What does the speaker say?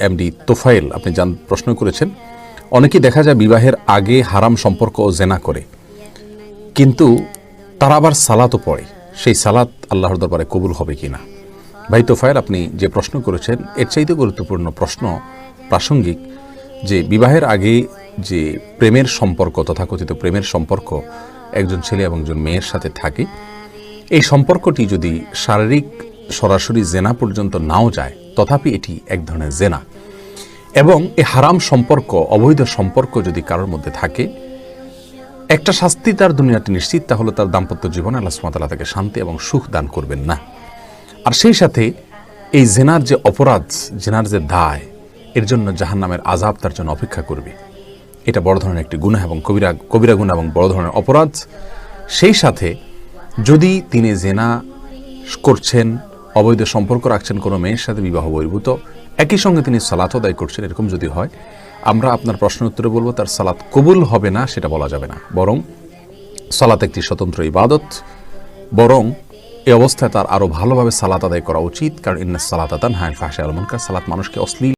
MD Tofail, আপনি জান প্রশ্ন করেছেন। অনেকেই দেখা যায় বিবাহের আগে হারাম সম্পর্ক ও জেনা করে। কিন্তু তারা আবার সালাতও পড়ে। সেই সালাত আল্লাহর দরবারে কবুল হবে কিনা? ভাই তোফায়েল, আপনি যে প্রশ্ন করেছেন, এর চাইতে গুরুত্বপূর্ণ প্রশ্ন প্রাসঙ্গিক যে বিবাহের আগে যে প্রেমের সম্পর্ক, তথাকথিত প্রেমের সম্পর্ক একজন ছেলে এবং একজন মেয়ের সাথে থাকে, এই সম্পর্কটি যদি শারীরিক সরাসরি জেনা পর্যন্ত নাও যায়, তথাপি এটি এক ধরনের জেনা। এবং এ হারাম সম্পর্ক, অবৈধ সম্পর্ক যদি কারোর মধ্যে থাকে, একটা শাস্তি তার দুনিয়াটি নিশ্চিত, তাহলে তার দাম্পত্য জীবনে আল্লাহ সুমাতাল্লাহ তাকে শান্তি এবং সুখ দান করবেন না। আর সেই সাথে এই জেনার যে অপরাধ, জেনার যে দায়, এর জন্য জাহান নামের আজাব তার জন্য অপেক্ষা করবে। এটা বড় ধরনের একটি গুণা এবং কবিরা কবিরা গুণা এবং বড় ধরনের অপরাধ। সেই সাথে যদি তিনি জেনা করছেন অবৈধ সম্পর্ক রাখছেন কোনো মেয়ের সাথে বিবাহ বহির্ভূত, একই সঙ্গে তিনি সালাত আদায় করছেন, এরকম যদি হয়, আমরা আপনার প্রশ্ন উত্তরে বলব তার সালাত কবুল হবে না সেটা বলা যাবে না। বরং সালাত একটি স্বতন্ত্র ইবাদত, বরং এ অবস্থায় তার আরও ভালোভাবে সালাত আদায় করা উচিত, কারণ ইন্না সালাত আতান হায় ফাঁসে আলমনকার সালাত মানুষকে অশ্লীল